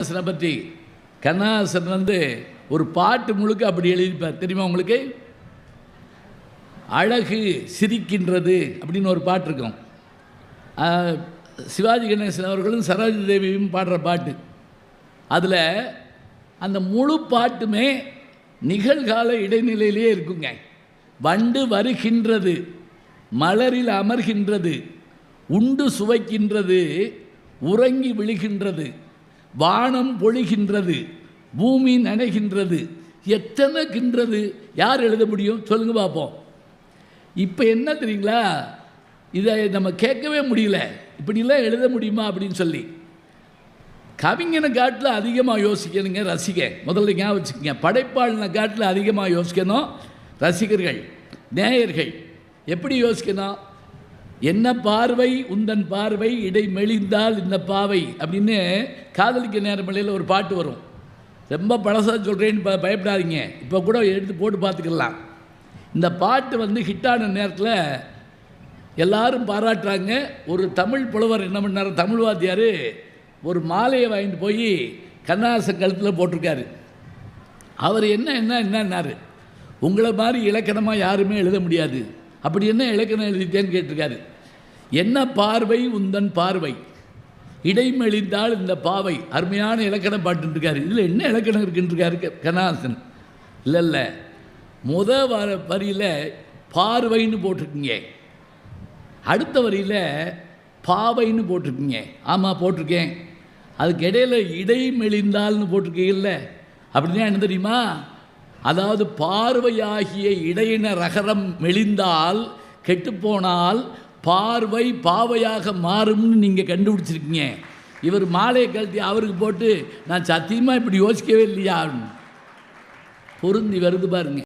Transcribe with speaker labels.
Speaker 1: கண்ணாசனை பற்றி கண்ணாசன் வந்து ஒரு பாட்டு முழுக்க அப்படி எழுதிப்பார் தெரியுமா உங்களுக்கு? அழகு சிரிக்கின்றது அப்படின்னு ஒரு பாட்டு இருக்கும். சிவாஜி கணேசன் அவர்களும் சரோஜி தேவியும் பாடுற பாட்டு. அதில் அந்த முழு பாட்டுமே நிகழ்கால இடைநிலையிலே இருக்குங்க. வண்டு வருகின்றது மலரில் அமர்கின்றது உண்டு சுவைக்கின்றது உறங்கி விழுகின்றது. வானம் பொழிகின்றது பூமி நனைகின்றது எத்தனை கின்றது யார் எழுத முடியும்? சொல்லுங்க பார்ப்போம். இப்போ என்ன தெரியுங்களா? இதை நம்ம கேட்கவே முடியல. இப்படிலாம் எழுத முடியுமா அப்படின்னு சொல்லி. கவிஞனை காட்டில் அதிகமாக யோசிக்கணுங்க ரசிக முதல்ல ஞாபகம் வச்சுக்கோங்க. படைப்பாளின காட்டில் அதிகமாக யோசிக்கணும் ரசிகர்கள் நேயர்கள். எப்படி யோசிக்கணும்? என்ன பார்வை? உந்தன் பார்வை இடை மெலிந்தால் இந்த பாவை அப்படின்னு காதலிக்க நேரமலையில் ஒரு பாட்டு வரும். ரொம்ப பழசாக சொல்கிறேன்னு ப பயப்படாதீங்க. இப்போ கூட எடுத்து போட்டு பார்த்துக்கலாம். இந்த பாட்டு வந்து ஹிட்டான நேரத்தில் எல்லாரும் பாராட்டுறாங்க. ஒரு தமிழ் புலவர் என்ன பண்ணார்? தமிழ் வாத்தியார் ஒரு மாலையை வாங்கிட்டு போய் கண்ணாசன் கழுத்தில் போட்டிருக்காரு. அவர் என்ன என்ன என்னன்னாரு? உங்களை மாதிரி இலக்கணமாக யாருமே எழுத முடியாது. அப்படி என்ன இலக்கணம் எழுதிட்டேன்னு கேட்டிருக்காரு. என்ன பார்வை உந்தன் பார்வை? இடைமெளிந்தால் இந்த பாவை. அருமையான இலக்கணம் பாட்டுருக்காரு இதில் என்ன இலக்கணம் இருக்குன்றிருக்காரு க- கண்ணாசன் இல்லை இல்லை முத வர வரியில் பார்வைன்னு போட்டிருக்கீங்க. அடுத்த வரியில் பாவைன்னு போட்டிருக்கீங்க. ஆமாம் போட்டிருக்கேன். அதுக்கு இடையில் இடைமெளிந்தால்னு போட்டிருக்கீங்கல்ல அப்படின்னா என்ன தெரியுமா? அதாவது பார்வையாகிய இடையின ரகரம் மெலிந்தால் கெட்டுப்போனால் பார்வை பாவையாக மாறும்னு நீங்கள் கண்டுபிடிச்சிருக்கீங்க. இவர் மாலையை கழட்டி அவருக்கு போட்டு நான் சத்தியமாக இப்படி யோசிக்கவே இல்லையா? பொருந்தி வருது பாருங்க.